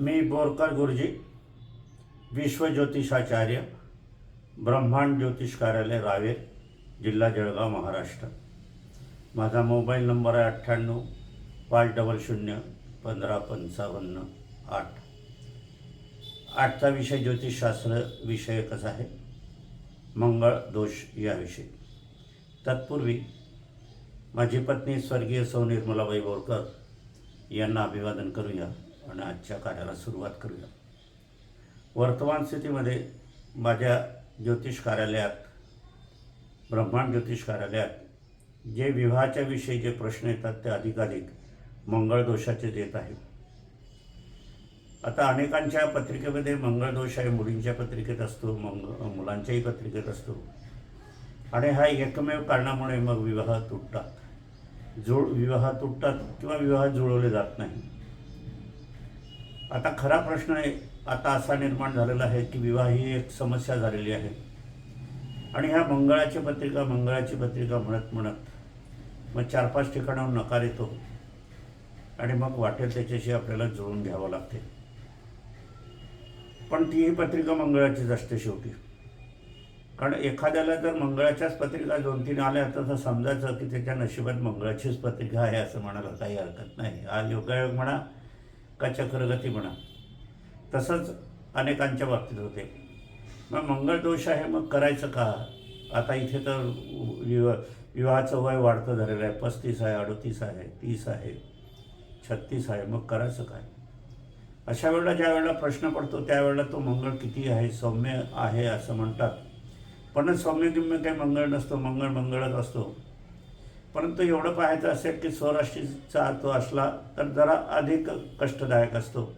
मी बोरकर गुरुजी विश्वज्योतिषाचार्य ब्रह्मांड ज्योतिष कार्यालय रावेर जिल्हा जळगाव महाराष्ट्र. माझा मोबाईल नंबर आहे अठ्ठ्याण्णव पाच डबल शून्य पंधरा पंचावन्न आठ. आठचा विषय ज्योतिषशास्त्र विषयकच आहे. मंगळ दोष याविषयी. तत्पूर्वी माझी पत्नी स्वर्गीय सौ निर्मलाबाई बोरकर यांना अभिवादन करूया. आणि आजच्या कार्याला सुरुवात करूया. वर्तमान स्थितीमध्ये माझ्या ज्योतिष कार्यालयात ब्रह्मांड ज्योतिष कार्यालयात जे विवाहाच्या विषयी जे प्रश्न येतात ते अधिकाधिक मंगळदोषाचे देत आहेत आता अनेकांच्या पत्रिकेमध्ये मंगळदोष आहे मुलींच्या पत्रिकेत असतो मंग मुलांच्याही पत्रिकेत असतो. आणि हा एकमेव कारणामुळे मग विवाह तुटतात. जुळ विवाह तुटतात किंवा विवाह जुळवले जात नाही. आता खरा प्रश्न आहे आता असा निर्माण झालेला आहे की विवाह ही एक समस्या झालेली आहे. आणि ह्या मंगळाची पत्रिका मंगळाची पत्रिका म्हणत म्हणत मग चार पाच ठिकाणाहून नकार येतो आणि मग वाटेल त्याच्याशी आपल्याला जुळून घ्यावं लागते. पण ती ही पत्रिका मंगळाचीच असते शेवटी. कारण एखाद्याला जर मंगळाच्याच पत्रिका दोन तीन आल्या तर समजायचं की त्याच्या नशिबात मंगळाचीच पत्रिका आहे असं म्हणायला काही हरकत नाही. हा योगायोग म्हणा का चक्रगती म्हणा. तसंच अनेकांच्या बाबतीत होते. मग मंगळ दोष आहे मग करायचं का? आता इथे तर विवाह विवाहाचं वय वाढतं झालेलं आहे. पस्तीस आहे अडतीस आहे तीस आहे छत्तीस आहे मग करायचं काय? अशा वेळेला ज्या वेळेला प्रश्न पडतो त्यावेळेला तो मंगळ किती आहे? सौम्य आहे असं म्हणतात. पण सौम्यगिम्य काही मंगळ नसतो मंगळ मंगळच असतो. परंतु एवढं पाहायचं असेल की स्वराशीचा तो असला तर जरा अधिक कष्टदायक असतो.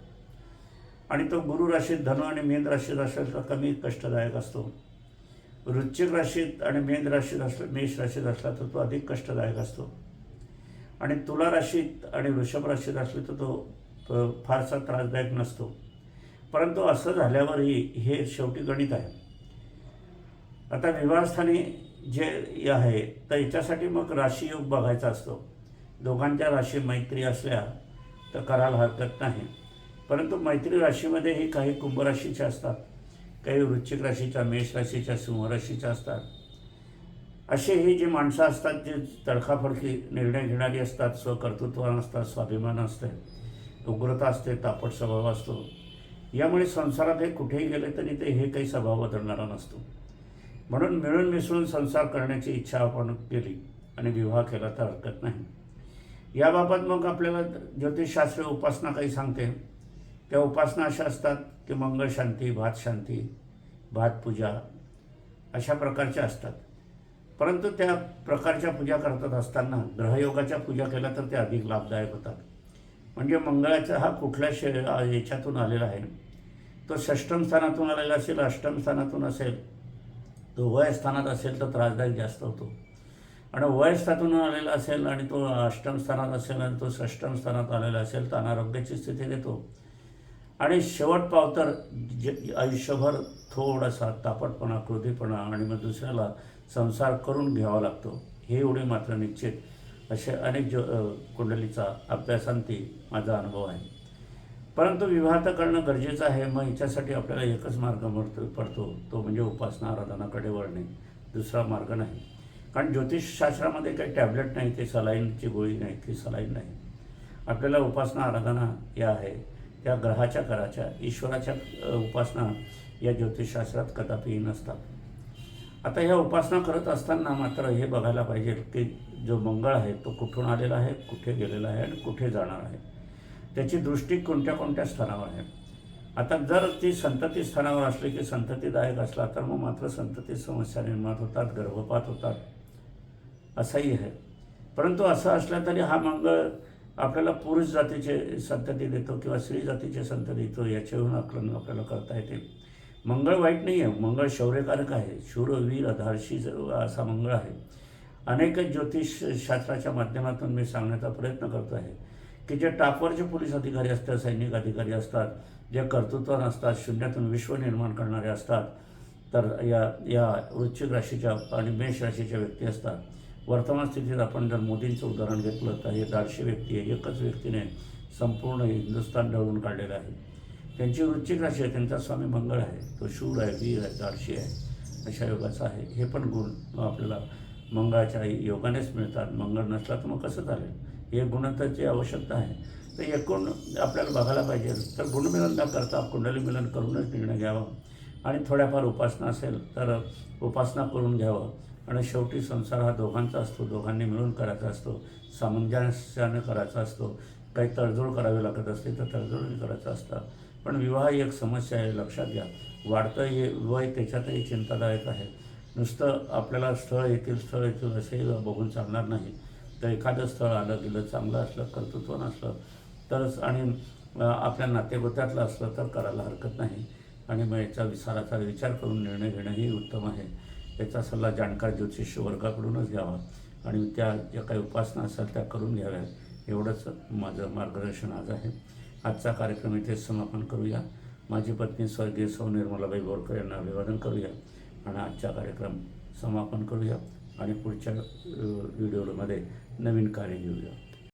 आणि तो गुरु राशीत धनु आणि मेन राशीत असेल तर कमी कष्टदायक असतो. वृश्चिक राशीत आणि मेन राशीत असला मेष राशीत असला तर तो अधिक कष्टदायक असतो. आणि तुला राशीत आणि वृषभ राशीत असले तर तो तो फारसा त्रासदायक नसतो. परंतु असं झाल्यावरही हे शेवटी गणित आहे. आता विवाहस्थानी जे आहे तर याच्यासाठी मग राशीयोग बघायचा असतो. दोघांच्या राशी मैत्री असल्या तर करायला हरकत नाही. परंतु मैत्री राशीमध्येही काही कुंभराशीच्या असतात. काही वृश्चिक राशीच्या मेष राशीच्या सिंहराशीच्या असतात. असे हे जे माणसं असतात जे तडकाफडकी निर्णय घेणारी असतात स्वकर्तृत्वान असतात स्वाभिमान असते उग्रता असते तापट स्वभाव असतो. यामुळे संसारात हे कुठेही गेले तरी ते हे काही स्वभाव बदलणारा नसतो. म्हणून मिळून मिसळून संसार करण्याची इच्छा आपण केली आणि विवाह केला तर हरकत नाही. याबाबत मग आपल्याला ज्योतिषशास्त्र उपासना काही सांगते. त्या उपासना अशा असतात की मंगळ शांती भात शांती भात पूजा अशा प्रकारच्या असतात. परंतु त्या प्रकारच्या पूजा करत असताना ग्रहयोगाच्या पूजा केल्या तर ते अधिक लाभदायक होतात. म्हणजे मंगळाचा हा कुठल्या शे याच्यातून आलेला आहे. तो षष्टम स्थानातून आलेला असेल अष्टम स्थानातून असेल तो वय स्थानात असेल तर त्रासदायक जास्त होतो. आणि वयस्थातून आलेला असेल आणि तो अष्टम स्थानात असेल आणि तो षष्टम स्थानात आलेला असेल तर अनारोग्याची स्थिती देतो. आणि शेवट पावतर जे आयुष्यभर थोडासा तापटपणा क्रोधीपणा आणि मग दुसऱ्याला संसार करून घ्यावा लागतो. हे एवढे मात्र निश्चित असे अनेक जो कुंडलीचा अभ्यासांती माझा अनुभव आहे. परंतु विवाह तर करणं गरजेचं आहे. मग याच्यासाठी आपल्याला एकच मार्ग मिळतो पडतो. तो म्हणजे उपासना आराधनाकडे वळणे. दुसरा मार्ग नाही. कारण ज्योतिषशास्त्रामध्ये काही टॅबलेट नाही ते सलाईनची गोळी नाही ती सलाईन नाही. आपल्याला उपासना आराधना या आहे. त्या ग्रहाच्या कराच्या ईश्वराच्या उपासना या ज्योतिषशास्त्रात कदापिही नसतात. आता ह्या उपासना करत असताना मात्र हे बघायला पाहिजे की जो मंगळ आहे तो कुठून आलेला आहे कुठे गेलेला आहे आणि कुठे जाणार आहे. त्याची दृष्टी कोणत्या कोणत्या स्थानावर आहे? आता जर ती संतती स्थानावर असली की संततीदायक असला तर मग मात्र संतती समस्या निर्माण होतात गर्भपात होतात. असंही आहे. परंतु असं असलं तरी हा मंगळ आपल्याला पुरुष जातीचे संतती देतो किंवा स्त्री जातीचे संतती देतो याच्यावरून आकलन आपल्याला करता येते. मंगळ वाईट नाही आहे. मंगळ शौर्यकारक आहे. शूरवीर धाडशी असा मंगळ आहे. अनेक ज्योतिषशास्त्राच्या माध्यमातून मी सांगण्याचा प्रयत्न करतो आहे. की जे टापवरचे पोलीस अधिकारी असतात सैनिक अधिकारी असतात जे कर्तृत्वान असतात शून्यातून विश्व निर्माण करणारे असतात तर या या वृश्चिक राशीच्या आणि मेष राशीच्या व्यक्ती असतात. वर्तमान स्थितीत आपण जर मोदींचं उदाहरण घेतलं तर हे दाडशे व्यक्ती आहे एकच व्यक्तीने संपूर्ण हिंदुस्थान ढळून काढलेलं आहे. त्यांची वृश्चिक राशी आहे त्यांचा स्वामी मंगळ आहे तो शूर आहे वीर आहे दाडशी आहे अशा योगाचा आहे. हे पण गुण आपल्याला मंगळाच्या योगानेच मिळतात. मंगळ नसला तर मग कसं चालेल? हे गुणताची आवश्यकता आहे. तर एकूण आपल्याला बघायला पाहिजे तर गुणमिलन न करता कुंडली मिलन करूनच निर्णय घ्यावा. आणि थोड्याफार उपासना असेल तर उपासना करून घ्यावं. आणि शेवटी संसार हा दोघांचा असतो दोघांनी मिळून करायचा असतो. सामंजस्याने करायचा असतो. काही तडजोड करावी लागत असते तर तडजोडही करायचा असतं. पण विवाह ही एक समस्या आहे लक्षात घ्या. वाढतं हे वय त्याच्यातही चिंतादायक आहे. नुसतं आपल्याला स्थळ येतील स्थळ येतील असेही बघून चालणार नाही. तर एखादं स्थळ आलं गेलं चांगलं असलं कर्तृत्व नसलं तरच आणि आपल्या नातेगोत्यातलं असलं तर करायला हरकत नाही. आणि मग याचा विचाराचा विचार करून निर्णय घेणंही उत्तम आहे. याचा सल्ला जाणकार ज्योतिष वर्गाकडूनच घ्यावा. आणि त्या ज्या काही उपासना असेल त्या करून घ्याव्यात. एवढंच माझं मार्गदर्शन आज आहे. आजचा कार्यक्रम इथेच समापन करूया. माझी पत्नी स्वर्गीय सौ निर्मलाबाई बोरकर यांना अभिवादन करूया. आणि आजचा कार्यक्रम समापन करूया. आणि पुढच्या व्हिडिओमध्ये नवीन कार्य घेऊया.